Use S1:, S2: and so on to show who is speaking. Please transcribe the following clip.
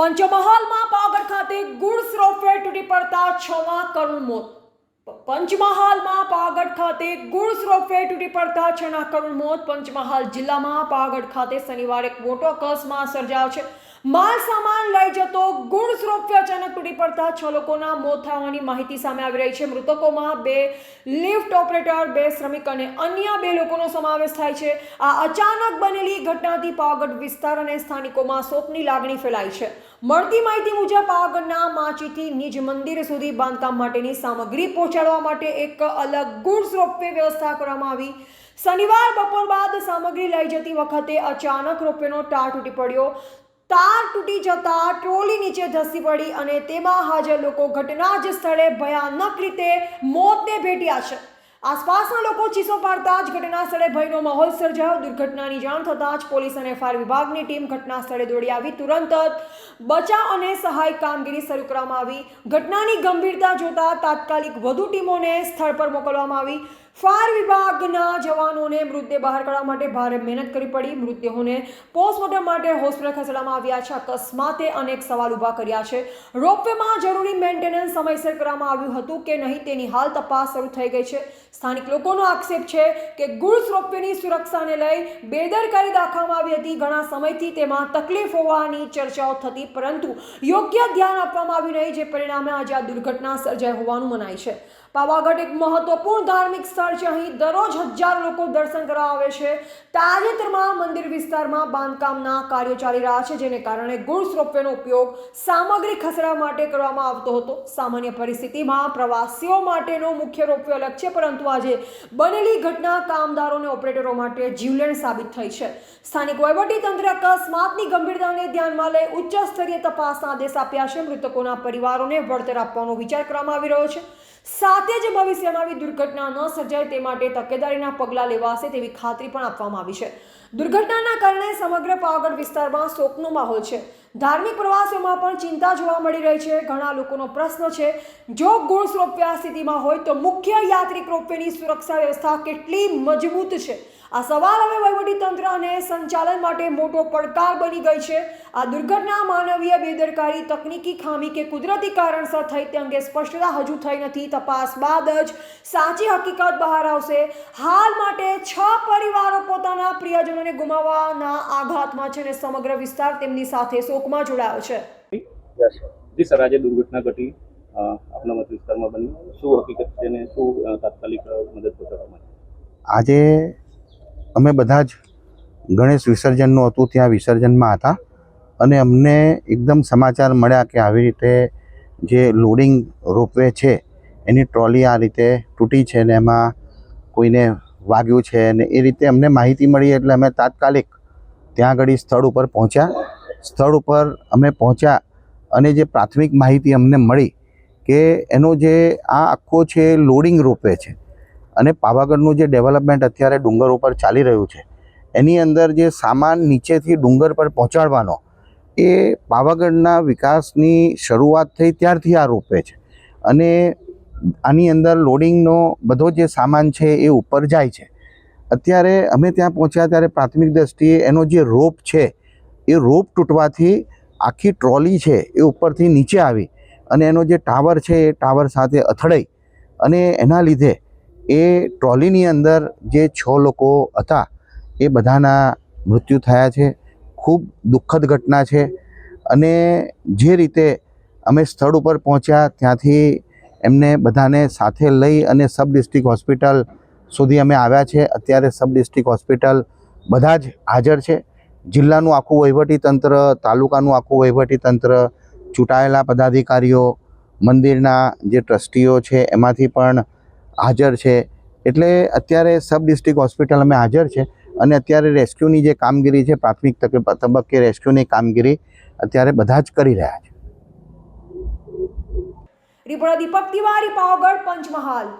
S1: પંચમહાલમાં પાગડ ખાતે goods ropeway તૂટી પડતા છમાં કરુણ મોત. પંચમહાલમાં પાગડ ખાતે ગુડ્સ રોપવે તૂટી પડતા છના કરુણ મોત. પંચમહાલ જિલ્લામાં પાગડ ખાતે શનિવારે એક મોટો અકસ્માત સર્જાયો છે. માલ સામાન લઈ જતો ગુણ સ્વરૂપે અચાનક તૂટી પડતા છ લોકોના મોત થવાની માહિતી સામે આવી રહી છે. મૃતકોમાં બે લિફ્ટ ઓપરેટર, બે શ્રમિક અને અન્ય બે લોકોનો સમાવેશ થાય છે. આ અચાનક બનેલી ઘટનાથી પાવાગઢ વિસ્તાર અને સ્થાનિકોમાં શોકની લાગણી ફેલાઈ છે. મળતી માહિતી મુજબ પાવાગઢના માચીથી નિજ મંદિર સુધી બાંધકામ માટેની સામગ્રી પહોંચાડવા માટે એક અલગ ગુણ સ્વરૂપે વ્યવસ્થા કરવામાં આવી. શનિવાર બપોર બાદ સામગ્રી લઈ જતી વખતે અચાનક રોપવેનો તાર તૂટી પડ્યો. તાર તૂટી જતા ટ્રોલી નીચે ધસી પડી અને તેમાં હાજર લોકો ઘટના જ સ્થળે ભયાનક રીતે મોતને ભેટ્યા છે. આસપાસના લોકો ચીસો પાડતા જ ઘટના સ્થળે ભયનો માહોલ સર્જાયો. દુર્ઘટનાની જાણ થતાં જ પોલીસ અને ફાયર વિભાગની ટીમ ઘટના સ્થળે દોડી આવી. તુરંત જ બચાવ અને સહાય કામગીરી શરૂ કરવામાં આવી. ઘટનાની ગંભીરતા જોતા તાત્કાલિક વધુ ટીમોને સ્થળ પર મોકલવામાં આવી. ફાયર વિભાગના જવાનોને મૃતદેહ બહાર કાઢવા માટે ભારે મહેનત કરવી પડી. મૃતદેહોને પોસ્ટમોર્ટમ માટે હોસ્પિટલ ખસેડવામાં આવ્યા છે. અકસ્માતે અનેક સવાલ ઊભા કર્યા છે. રોપવેમાં જરૂરી મેન્ટેનન્સ સમયસર કરવામાં આવ્યું હતું કે નહીં તેની હાલ તપાસ શરૂ થઈ ગઈ છે. સ્થાનિક લોકોનો આક્ષેપ છે કે ગુડ્સ રોપવેની સુરક્ષાને લઈ બેદરકારી દાખવવામાં આવી હતી. ઘણા સમયથી તેમાં તકલીફ હોવાની ચર્ચાઓ થતી, પરંતુ યોગ્ય ધ્યાન આપવામાં આવ્યું નહીં, જે પરિણામે આજે આ દુર્ઘટના સર્જાઈ હોવાનું મનાય છે. પાવાગઢ એક મહત્વપૂર્ણ ધાર્મિક સ્થળ છે. અહીં દરરોજ હજાર લોકો દર્શન કરવા આવે છે. તાજેતરમાં મંદિર વિસ્તારમાં બાંધકામના કાર્યો ચાલી રહ્યા છે, જેને કારણે ગુડ્સ રોપવેનો ઉપયોગ સામગ્રી ખસેડવા માટે કરવામાં આવતો હતો. સામાન્ય પરિસ્થિતિમાં પ્રવાસીઓ માટેનો મુખ્ય રોપવે અલગ છે, પરંતુ આજે બનેલી ઘટના કામદારોને ઓપરેટરો માટે જીવલેણ સાબિત થઈ છે. સ્થાનિક વહીવટીતંત્રે અકસ્માતની ગંભીરતાને ધ્યાનમાં લઈ ઉચ્ચ સ્તરીય તપાસના આદેશ આપ્યા છે. મૃતકોના પરિવારોને વળતર આપવાનો વિચાર કરવામાં આવી રહ્યો છે. સાથે જ ભવિષ્યમાં આવી દુર્ઘટના ન સર્જાય તે માટે તકેદારીના પગલાં લેવાશે તેવી ખાતરી પણ આપવામાં આવી છે. દુર્ઘટનાના કારણે સમગ્ર પાવાગઢ વિસ્તારમાં શોકનો માહોલ છે. ધાર્મિક પ્રવાસીઓમાં પણ ચિંતા જોવા મળી રહી છે. ઘણા લોકોનો પ્રશ્ન છે, જો ગુડ્સ આ સ્થિતિમાં હોય તો મુખ્ય યાત્રિક રોપવેની સુરક્ષા વ્યવસ્થા કેટલી મજબૂત છે? આ સવાલ હવે વહીવટીતંત્ર અને સંચાલન માટે મોટો પડકાર બની ગઈ છે. આ દુર્ઘટના માનવીય બેદરકારી તકનીકી ખામી કે કુદરતી કારણસર થઈ તે અંગે સ્પષ્ટતા હજુ થઈ નથી. તપાસ બાદ જ સાચી હકીકત બહાર આવશે. હાલ માટે છ પરિવારો પોતાના પ્રિયજનોને ગુમાવવાના આઘાતમાં છે અને સમગ્ર વિસ્તાર તેમની સાથે શોકમાં જોડાયો છે.
S2: જી સર આજે દુર્ઘટના ઘટી આપણા મત વિસ્તારમાં બની. શું હકીકત છે અને શું તાત્કાલિક મદદ પહોંચાડવામાં
S3: આજે અમે બધા જ ગણેશ વિસર્જનનું હતું ત્યાં વિસર્જનમાં હતા. અને અમને એકદમ સમાચાર મળ્યા કે આવી રીતે જે લોડિંગ રોપવે છે, એની ટ્રોલી આ રીતે તૂટી છે ને એમાં કોઈને વાગ્યું છે ને એ રીતે અમને માહિતી મળી એટલે અમે તાત્કાલિક ત્યાં આગળ સ્થળ ઉપર પહોંચ્યા. સ્થળ ઉપર અમે પહોંચ્યા અને જે પ્રાથમિક માહિતી અમને મળી કે એનો જે આ આખો છે લોડિંગ રોપવે છે. અને પાવાગઢનું જે ડેવલપમેન્ટ અત્યારે ડુંગર ઉપર ચાલી રહ્યું છે, એની અંદર જે સામાન નીચેથી ડુંગર પર પહોંચાડવાનો, એ પાવાગઢના વિકાસની શરૂઆત થઈ ત્યારથી આ રોપવે છે. અને આની અંદર લોડિંગનો બધો જે સામાન છે એ ઉપર જાય છે. અત્યારે અમે ત્યાં પહોંચ્યા ત્યારે પ્રાથમિક દ્રષ્ટિએ એનો જે રોપ છે, એ રોપ તૂટવાથી આખી ટ્રોલી છે એ ઉપરથી નીચે આવી અને એનો જે ટાવર છે એ ટાવર સાથે અથડાઈ અને એના લીધે એ ટ્રોલીની અંદર જે છ લોકો હતા, એ બધાના મૃત્યુ થયા છે. ખૂબ દુઃખદ ઘટના છે. અને જે રીતે અમે સ્થળ ઉપર પહોંચ્યા, ત્યાંથી એમને બધાને સાથે લઈ અને સબ ડિસ્ટ્રિક્ટ હોસ્પિટલ સુધી અમે આવ્યા છે. અત્યારે સબ ડિસ્ટ્રિક્ટ હોસ્પિટલ બધા જ હાજર છે. જિલ્લાનું આખું વહીવટીતંત્ર તાલુકાનું આખું વહીવટીતંત્ર ચૂંટાયેલા પદાધિકારીઓ, મંદિરના જે ટ્રસ્ટીઓ છે, એમાંથી પણ હાજર છે. એટલે અત્યારે સબ ડિસ્ટ્રિક્ટ હોસ્પિટલ અમે હાજર છે અને અત્યારે રેસ્ક્યુની જે કામગીરી છે, પ્રાથમિક તબક્કે રેસ્ક્યુની કામગીરી અત્યારે બધા જ કરી રહ્યા છે.
S1: રિપોર્ટર દીપક તિવારી પાવાગઢ પંચમહાલ.